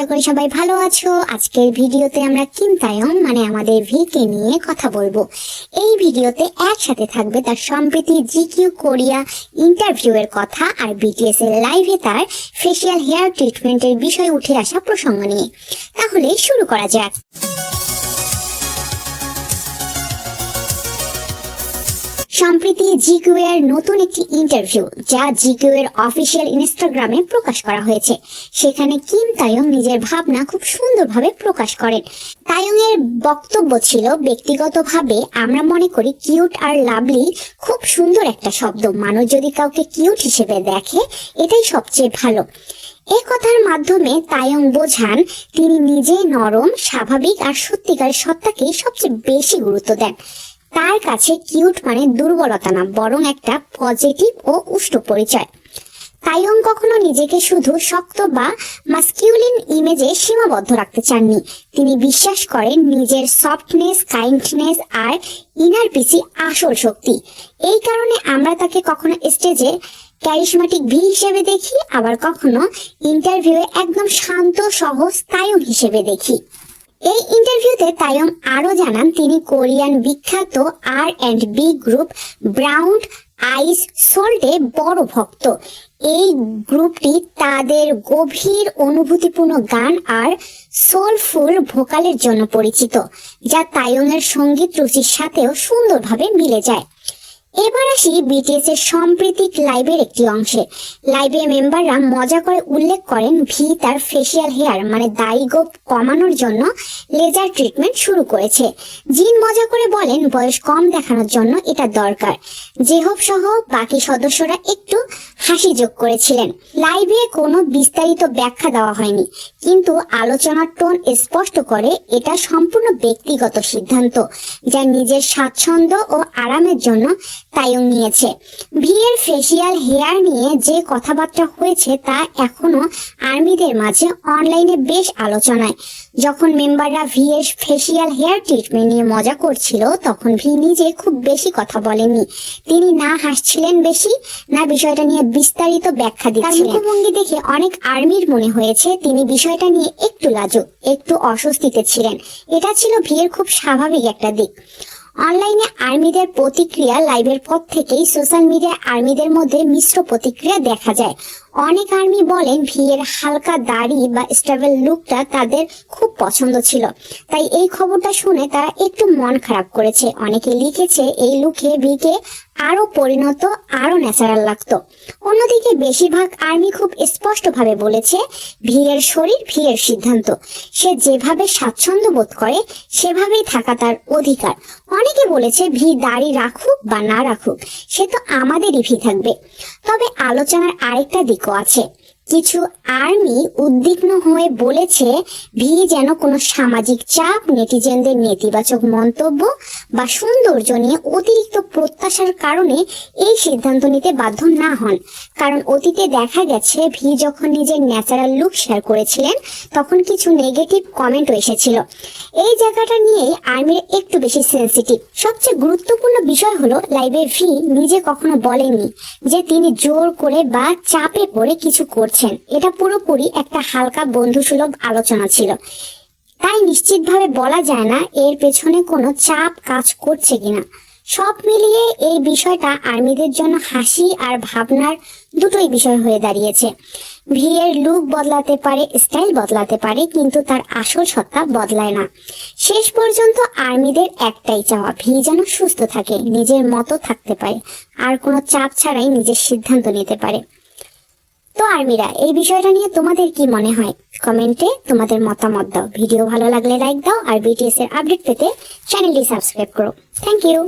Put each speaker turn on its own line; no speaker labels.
আশা করি সবাই ভালো আছো। আজকের ভিডিওতে আমরা কিম তায়ং মানে আমাদের ভিকে নিয়ে কথা বলব। এই ভিডিওতে একসাথে থাকবে তার সম্প্রতি জিকিউ কোরিয়া ইন্টারভিউ এর কথা আর বিটিএস এর লাইভে তার ফেসিয়াল হেয়ার ট্রিটমেন্টের বিষয়ে উঠে আসা প্রসঙ্গ নিয়ে। তাহলে শুরু করা যাক। সম্প্রতি জিকিউ এর নতুন একটি ইন্টারভিউ যা জিকিউ এর অফিসিয়াল ইনস্টাগ্রামে প্রকাশ করা হয়েছে। সেখানে কিম তায়ং নিজের ভাবনা খুব সুন্দরভাবে প্রকাশ করেন। তায়ং এর বক্তব্য ছিল, ব্যক্তিগতভাবে আমরা মনে করি কিউট আর লাভলি খুব সুন্দর একটা শব্দ। মানুষ যদি কাউকে কিউট হিসেবে দেখে, এটাই সবচেয়ে ভালো। এ কথার মাধ্যমে তায়ং বোঝান, তিনি নিজে নরম, স্বাভাবিক আর সত্যিকার সত্তাকেই সবচেয়ে বেশি গুরুত্ব দেন। তার কাছে কিউট মানে দুর্বলতা না, বরং একটা পজিটিভ ও উষ্ট পরিচয়। তাইয়ং কখনো নিজেকে শুধু শক্ত বা মাস্কিউলিন ইমেজে সীমাবদ্ধ রাখতে চাননি। তিনি বিশ্বাস করেন নিজের সফটনেস কাইন্ডনেস আর ইনার পিসি আসল শক্তি। এই কারণে আমরা তাকে কখনো স্টেজে ক্যারিশমাটিক ভি হিসেবে দেখি, আবার কখনো ইন্টারভিউয়ে একদম শান্ত, সহজ তায়ং হিসেবে দেখি। এই ইন্টারভিউতে তায়ং আরও জানান, তিনি কোরিয়ান বিখ্যাত R and B group Brown Eyes সোল্টে বড় ভক্ত। এই গ্রুপটি তাদের গভীর অনুভূতিপূর্ণ গান আর সোলফুল ভোকালের জন্য পরিচিত, যা তায়ংয়ের সংগীত রুচির সাথেও সুন্দরভাবে মিলে যায়। এবার আসি বিটিএস এর সাম্প্রতিক লাইভের একটি অংশে। লাইভে মেম্বাররা মজা করে উল্লেখ করেন ভি তার ফেসিয়াল হেয়ার মানে দাড়ি গোপ কমানোর জন্য লেজার ট্রিটমেন্ট শুরু করেছে। জিন মজা করে বলেন, বয়স কম দেখানোর জন্য এটা দরকার। জেহব সহ বাকি সদস্যরা একটু হাসি যোগ করেছিলেন। লাইভে কোনো বিস্তারিত ব্যাখ্যা দেওয়া হয়নি, কিন্তু আলোচনার টোন স্পষ্ট করে এটা সম্পূর্ণ ব্যক্তিগত সিদ্ধান্ত, যা নিজের স্বাচ্ছন্দ্য ও আরামের জন্য তায়ং নিয়েছে। ভিয়ের ফেসিয়াল হেয়ার নিয়ে যে কথাবার্তা হয়েছে তা এখনও আর্মিদের মাঝে অনলাইনে বেশ আলোচনায়। যখন মেম্বাররা ভিয়ের ফেসিয়াল হেয়ার ট্রিটমেন্ট নিয়ে মজা করছিল, তখন ভি নিজে খুব বেশি কথা বলেননি। তিনি না হাসছিলেন বেশি, না বিষয়টা নিয়ে বিস্তারিত ব্যাখ্যা দিচ্ছিলেন। মুখভঙ্গি দেখে অনেক আর্মির মনে হয়েছে তিনি বিষয়টা নিয়ে একটু লাজুক একটু অস্বস্তিতে ছিলেন। এটা ছিল ভিয়ের খুব স্বাভাবিক একটা দিক। অনলাইনে আর্মিদের প্রতিক্রিয়া লাইভের পর থেকেই সোশ্যাল মিডিয়া আর্মিদের মধ্যে মিশ্র প্রতিক্রিয়া দেখা যায়। অনেক আর্মি বলেন ভিয়ের হালকা দাড়ি বা স্টাবেল লুকটা তাদের খুব পছন্দ ছিল। তাই এই খবরটা শুনে তারা একটু মন খারাপ করেছে। অনেকে লিখেছে এই লুকে ভিকে আরও পরিণত আরও ন্যাচারাল লাগতো। অন্যদিকে বেশিরভাগ আর্মি খুব স্পষ্টভাবে বলেছে ভিয়ের শরীর ভিয়ের সিদ্ধান্ত। সে যেভাবে স্বাচ্ছন্দ্য বোধ করে, সেভাবেই থাকা তার অধিকার। অনেকে বলেছে ভি দাড়ি রাখুক বা না রাখুক, সে তো আমাদেরই ভি থাকবে। তবে আলোচনার আরেকটা দিকও আছে। কিছু আর্মি উদ্বিগ্ন হয়ে বলেছে ভি যেন কোনো সামাজিক চাপ, নেটিজেনদের নেতিবাচক মন্তব্য বা সৌন্দর্য নিয়ে অতিরিক্ত প্রত্যাশার কারণে এই সিদ্ধান্ত নিতে বাধ্য না হন। কারণ অতীতে দেখা গেছে ভি যখন নিজের ন্যাচারাল লুক শেয়ার করেছিলেন, তখন কিছু নেগেটিভ কমেন্টও এসেছিল। এই জায়গাটা নিয়েই আর্মির একটু বেশি সেন্সিটিভ সবচেয়ে গুরুত্বপূর্ণ বিষয় হলো লাইভে ভি নিজে কখনো বলেনি যে তিনি জোর করে বা চাপে পড়ে কিছু করছেন এটা পুরোপুরি একটা হালকা বন্ধুসুলভ আলোচনা ছিল। তাই নিশ্চিতভাবে বলা যায় না এর পেছনে কোনো চাপ কাজ করছে কিনা। সব মিলিয়ে এই বিষয়টা আর্মিদের জন্য হাসি আর ভাবনার দুটোই বিষয় হয়ে দাঁড়িয়েছে। ভিয়ের লুক বদলাতে পারে, স্টাইল বদলাতে পারে, কিন্তু তার আসল সত্তা বদলায় না। শেষ পর্যন্ত আর্মিদের একটাই চাওয়া ভি যেন সুস্থ থাকে, নিজের মতো থাকতে পারে। আর কোনো চাপ ছাড়াই নিজের সিদ্ধান্ত নিতে পারে। তো আর্মিরা, এই বিষয়টা নিয়ে তোমাদের কি মনে হয়? কমেন্টে তোমাদের মতামত দাও। ভিডিও ভালো লাগলে লাইক দাও আর বিটিএস এর আপডেট পেতে চ্যানেলটি সাবস্ক্রাইব করো। Thank you